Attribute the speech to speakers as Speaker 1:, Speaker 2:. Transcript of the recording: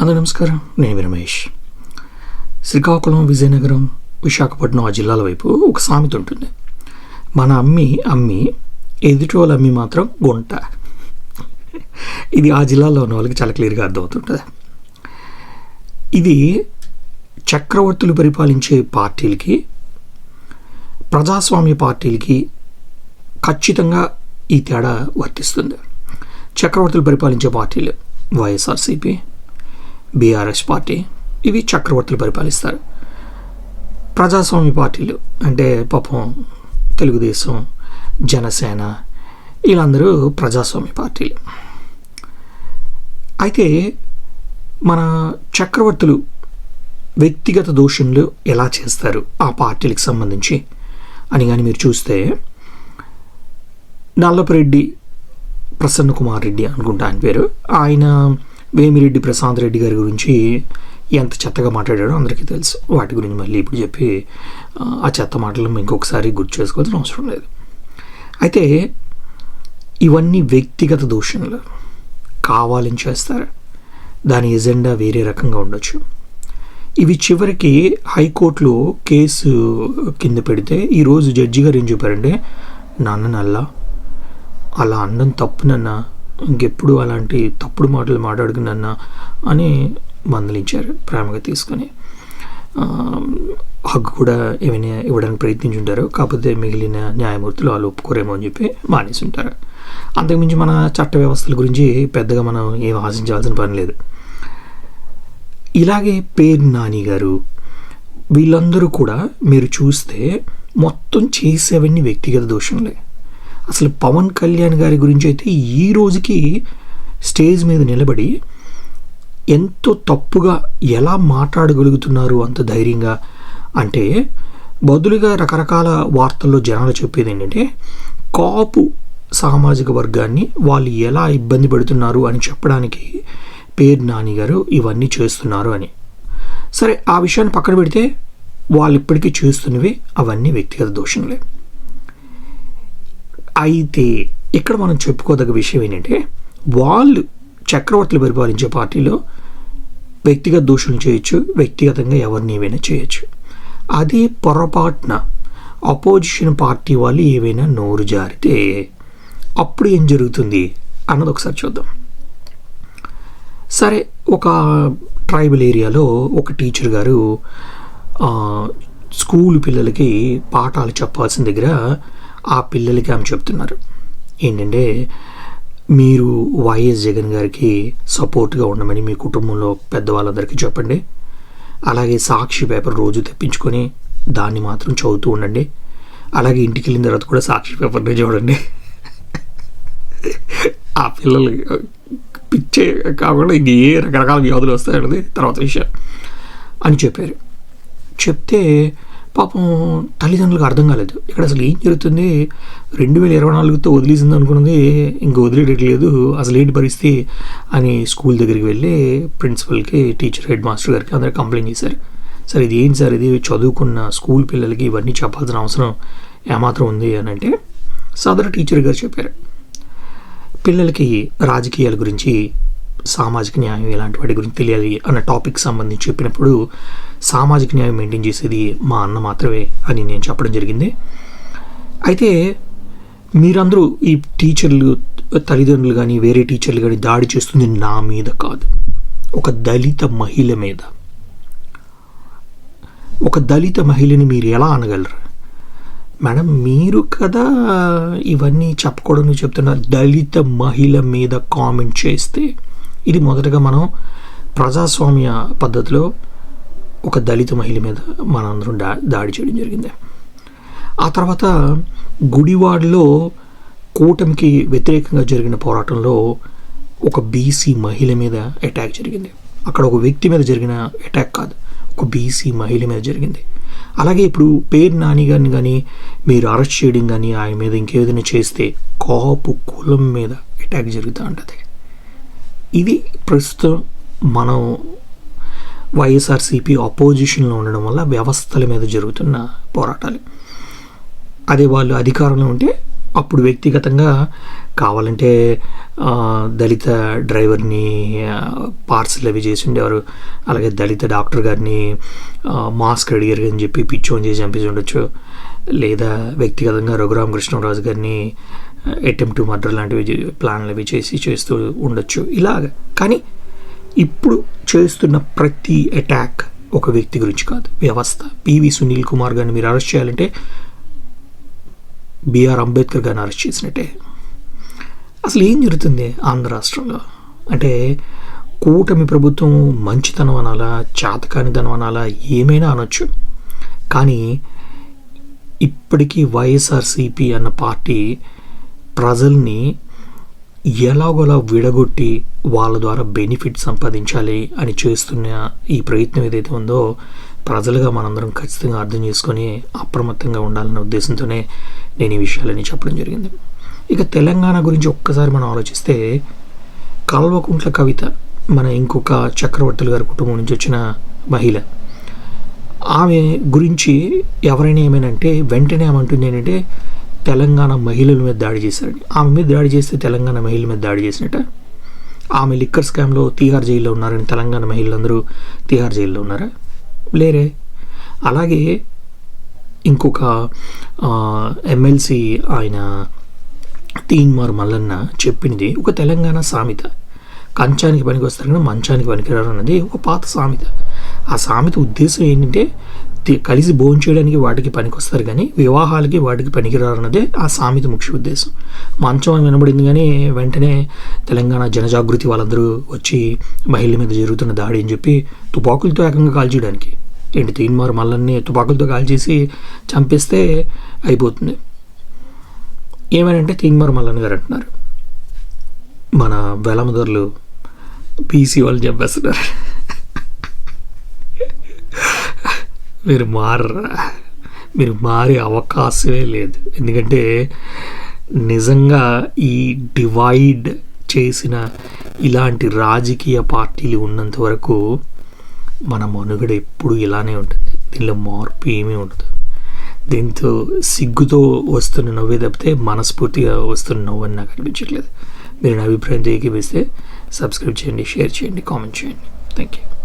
Speaker 1: అందరూ నమస్కారం. నేను రమేష్. శ్రీకాకుళం విజయనగరం విశాఖపట్నం ఆ జిల్లాల వైపు ఒక సామెత ఉంటుంది. మన అమ్మి అమ్మి ఎదుటోళ్ళ అమ్మి మాత్రం గుంట. ఇది ఆ జిల్లాలో ఉన్న వాళ్ళకి చాలా క్లియర్గా అర్థమవుతుంటుంది. ఇది చక్రవర్తులు పరిపాలించే పార్టీలకి ప్రజాస్వామ్య పార్టీలకి ఖచ్చితంగా ఈ తేడా వర్తిస్తుంది. చక్రవర్తులు పరిపాలించే పార్టీలు వైఎస్ఆర్సీపీ బీఆర్ఎస్ పార్టీ. ఇవి చక్రవర్తులు పరిపాలిస్తారు. ప్రజాస్వామ్య పార్టీలు అంటే పాపం తెలుగుదేశం జనసేన వీళ్ళందరూ ప్రజాస్వామ్య పార్టీలు. అయితే మన చక్రవర్తులు వ్యక్తిగత దోషంలు ఎలా చేస్తారు ఆ పార్టీలకు సంబంధించి అని కానీ మీరు చూస్తే నల్లపరెడ్డి ప్రసన్న కుమార్ రెడ్డి అనుకుంటా ఆయన పేరు. ఆయన వేమిరెడ్డి ప్రశాంత్ రెడ్డి గారి గురించి ఎంత చెత్తగా మాట్లాడాడో అందరికీ తెలుసు. వాటి గురించి మళ్ళీ ఇప్పుడు చెప్పి ఆ, చెత్త మాటలు ఇంకొకసారి గుర్తు చేసుకోవాల్సిన అవసరం లేదు. అయితే ఇవన్నీ వ్యక్తిగత దూషణలు. కావాలని చేస్తారు. దాని ఎజెండా వేరే రకంగా ఉండొచ్చు. ఇవి చివరికి హైకోర్టులో కేసు కింద పెడితే ఈరోజు జడ్జి గారు ఏం చెప్పారంటే నాన్న నల్లా అలా అన్నం తప్పునన్నా ఇంకెప్పుడు అలాంటి తప్పుడు మాటలు మాట్లాడుకున్న అని మందలించారు ప్రేమగా తీసుకొని. హగ్ కూడా ఏమైనా ఇవ్వడానికి ప్రయత్నించుంటారు కాకపోతే మిగిలిన న్యాయమూర్తులు వాళ్ళు ఒప్పుకోరేమో అని చెప్పి మానేసి ఉంటారు అంతకుమించి మన చట్ట వ్యవస్థల గురించి పెద్దగా మనం ఏం ఆశించాల్సిన పని లేదు. ఇలాగే పేరు నాని గారు వీళ్ళందరూ కూడా మీరు చూస్తే మొత్తం చేసేవన్నీ వ్యక్తిగత దోషంలే అసలు పవన్ కళ్యాణ్ గారి గురించి అయితే ఈ రోజుకి స్టేజ్ మీద నిలబడి ఎంతో తప్పుగా ఎలా మాట్లాడగలుగుతున్నారు అంత ధైర్యంగా? అంటే బదులుగా రకరకాల వార్తల్లో జనాలు చెప్పేది ఏంటంటే కాపు సామాజిక వర్గాన్ని వాళ్ళు ఎలా ఇబ్బంది పెడుతున్నారు అని చెప్పడానికి పేరు నాని గారు ఇవన్నీ చేస్తున్నారు అని. సరే ఆ విషయాన్ని పక్కన పెడితే వాళ్ళు ఇప్పటికీ చేస్తున్నవి అవన్నీ వ్యక్తిగత దోషంలే. అయితే ఇక్కడ మనం చెప్పుకోదగ్గ విషయం ఏంటంటే వాళ్ళు చక్రవర్తులు పరిపాలించే పార్టీలో వ్యక్తిగత దోషులు చేయొచ్చు వ్యక్తిగతంగా ఎవరిని ఏవైనా చేయొచ్చు. అదే పొరపాటున అపోజిషన్ పార్టీ వాళ్ళు ఏవైనా నోరు జారితే అప్పుడు ఏం జరుగుతుంది అన్నది ఒకసారి చూద్దాం. సరే ఒక ట్రైబల్ ఏరియాలో ఒక టీచర్ గారు స్కూల్ పిల్లలకి పాఠాలు చెప్పాల్సిన దగ్గర ఆ పిల్లలకి ఆమె చెప్తున్నారు. ఏంటంటే మీరు వైఎస్ జగన్ గారికి సపోర్ట్గా ఉండమని మీ కుటుంబంలో పెద్దవాళ్ళందరికీ చెప్పండి. అలాగే సాక్షి పేపర్ రోజు తెప్పించుకొని దాన్ని మాత్రం చదువుతూ ఉండండి. అలాగే ఇంటికి వెళ్ళిన తర్వాత కూడా సాక్షి పేపర్ని చూడండి. ఆ పిల్లలు పిచ్చే కాకుండా ఇంక ఏ రకరకాల వ్యాధులు వస్తాయన్నది తర్వాత విషయం అని చెప్పారు. చెప్తే పాపం తల్లిదండ్రులకు అర్థం కాలేదు. ఇక్కడ అసలు ఏం జరుగుతుంది? రెండు వేల ఇరవై నాలుగుతో వదిలేసింది అనుకున్నది ఇంక లేదు అసలు ఏంటి పరిస్థితి? అని స్కూల్ దగ్గరికి వెళ్ళి ప్రిన్సిపల్కి టీచర్ హెడ్ మాస్టర్ గారికి అందరు కంప్లైంట్ చేశారు. సార్ ఇది ఏంటి సార్ ఇది? చదువుకున్న స్కూల్ పిల్లలకి ఇవన్నీ చెప్పాల్సిన అవసరం ఏమాత్రం ఉంది అని అంటే సదరు టీచర్ గారు చెప్పారు. పిల్లలకి రాజకీయాల గురించి సామాజిక న్యాయం ఇలాంటి వాటి గురించి తెలియాలి అన్న టాపిక్ సంబంధించి చెప్పినప్పుడు సామాజిక న్యాయం మెయింటైన్ చేసేది మా అన్న మాత్రమే అని నేను చెప్పడం జరిగింది. అయితే మీరందరూ ఈ టీచర్లు తల్లిదండ్రులు కానీ వేరే టీచర్లు కానీ దాడి చేస్తుంది నా మీద కాదు. ఒక దళిత మహిళ మీద. ఒక దళిత మహిళని మీరు ఎలా అనగలరు? మేడం మీరు కదా ఇవన్నీ చెప్పకూడదు చెప్తున్నారు దళిత మహిళ మీద కామెంట్ చేస్తే ఇది మొదటగా మనం ప్రజాస్వామ్య పద్ధతిలో ఒక దళిత మహిళ మీద మనందరం దా దాడి చేయడం జరిగింది. ఆ తర్వాత గుడివాడలో కూటమికి వ్యతిరేకంగా జరిగిన పోరాటంలో ఒక బీసీ మహిళ మీద అటాక్ జరిగింది. అక్కడ ఒక వ్యక్తి మీద జరిగిన అటాక్ కాదు ఒక బీసీ మహిళ మీద జరిగింది. అలాగే ఇప్పుడు పేరు నాని గారిని కానీ మీరు అరెస్ట్ చేయడం కానీ ఆయన మీద ఇంకేదైనా చేస్తే కాపు కులం మీద అటాక్ జరుగుతూ ఉంటుంది. ఇది ప్రస్తుతం మనం వైఎస్ఆర్సీపీ అపోజిషన్లో ఉండడం వల్ల వ్యవస్థల మీద జరుగుతున్న పోరాటాలు. అదే వాళ్ళు అధికారంలో ఉంటే అప్పుడు వ్యక్తిగతంగా కావాలంటే దళిత డ్రైవర్ని పార్సల్ అవి చేసి ఉండేవారు. అలాగే దళిత డాక్టర్ గారిని మాస్క్ అడిగారు అని చెప్పి పిచ్చోన్ చేసి చంపేసి ఉండొచ్చు. లేదా వ్యక్తిగతంగా రఘురామ కృష్ణరాజు గారిని అటెంప్ట్ మర్డర్ లాంటివి ప్లాన్లు అవి చేసి చేస్తూ ఉండొచ్చు. ఇలాగ. కానీ ఇప్పుడు చేస్తున్న ప్రతి అటాక్ ఒక వ్యక్తి గురించి కాదు. వ్యవస్థ. పివి సునీల్ కుమార్ గారిని మీరు అరెస్ట్ చేయాలంటే బిఆర్ అంబేద్కర్ గారిని అరెస్ట్ చేసినట్టే. అసలు ఏం జరుగుతుంది ఆంధ్ర రాష్ట్రంలో? అంటే కూటమి ప్రభుత్వం మంచితనం అనాలా చాతకానితనం అనాలా ఏమైనా అనొచ్చు. కానీ ఇప్పటికీ వైఎస్ఆర్సిపి అన్న పార్టీ ప్రజల్ని ఎలాగోలా విడగొట్టి వాళ్ళ ద్వారా బెనిఫిట్ సంపాదించాలి అని చేస్తున్న ఈ ప్రయత్నం ఏదైతే ఉందో ప్రజలుగా మనందరం ఖచ్చితంగా అర్థం చేసుకొని అప్రమత్తంగా ఉండాలనే ఉద్దేశంతోనే నేను ఈ విషయాలని చెప్పడం జరిగింది. ఇక తెలంగాణ గురించి ఒక్కసారి మనం ఆలోచిస్తే కల్వకుంట్ల కవిత మన ఇంకొక చక్రవర్తులు గారి కుటుంబం నుంచి వచ్చిన మహిళ. ఆమె గురించి ఎవరైనా ఏమైనంటే వెంటనే ఏమంటుంది ఏంటంటే తెలంగాణ మహిళల మీద దాడి చేశారని ఆమె మీద దాడి చేస్తే తెలంగాణ మహిళల మీద దాడి చేసినట్ట? ఆమె లిక్కర్ స్కామ్లో తీహార్ జైల్లో ఉన్నారని తెలంగాణ మహిళలందరూ తీహార్ జైల్లో ఉన్నారా? లేరే. అలాగే ఇంకొక ఎమ్మెల్సీ ఆయన తీన్మార్ మల్లన్న చెప్పింది ఒక తెలంగాణ సామెత. కంచానికి పనికి వస్తారని మంచానికి పనికిరారు అన్నది ఒక పాత సామెత. ఆ సామెత ఉద్దేశం ఏంటంటే కలిసి భోజనం చేయడానికి వాటికి పనికొస్తారు కానీ వివాహాలకి వాటికి పనికిరారన్నదే ఆ సామెత ముఖ్య ఉద్దేశం. మంచం అని వినబడింది కానీ వెంటనే తెలంగాణ జనజాగృతి వాళ్ళందరూ వచ్చి మహిళల మీద జరుగుతున్న దాడి అని చెప్పి తుపాకులతో ఏకంగా కాల్చేయడానికి. ఏంటి తీన్మారు మల్లన్ని తుపాకులతో కాల్చేసి చంపేస్తే అయిపోతుంది. ఏమనంటే తీన్మారు మల్లన్న గారు అంటున్నారు. మన వెలమదర్లు పీసీ వాళ్ళు చెప్పేస్తున్నారు. మీరు మారరా మీరు మారే అవకాశమే లేదు. ఎందుకంటే నిజంగా ఈ డివైడ్ చేసిన ఇలాంటి రాజకీయ పార్టీలు ఉన్నంత వరకు మన మనుగడ ఎప్పుడు ఇలానే ఉంటుంది. దీనిలో మార్పు ఏమీ ఉండదు. దీంతో సిగ్గుతో వస్తున్న నవ్వే తప్పితే మనస్ఫూర్తిగా వస్తున్న నవ్వు అని నాకు అనిపించట్లేదు. మీరు నా అభిప్రాయం ఏకీపిస్తే సబ్స్క్రైబ్ చేయండి షేర్ చేయండి కామెంట్ చేయండి. Thank you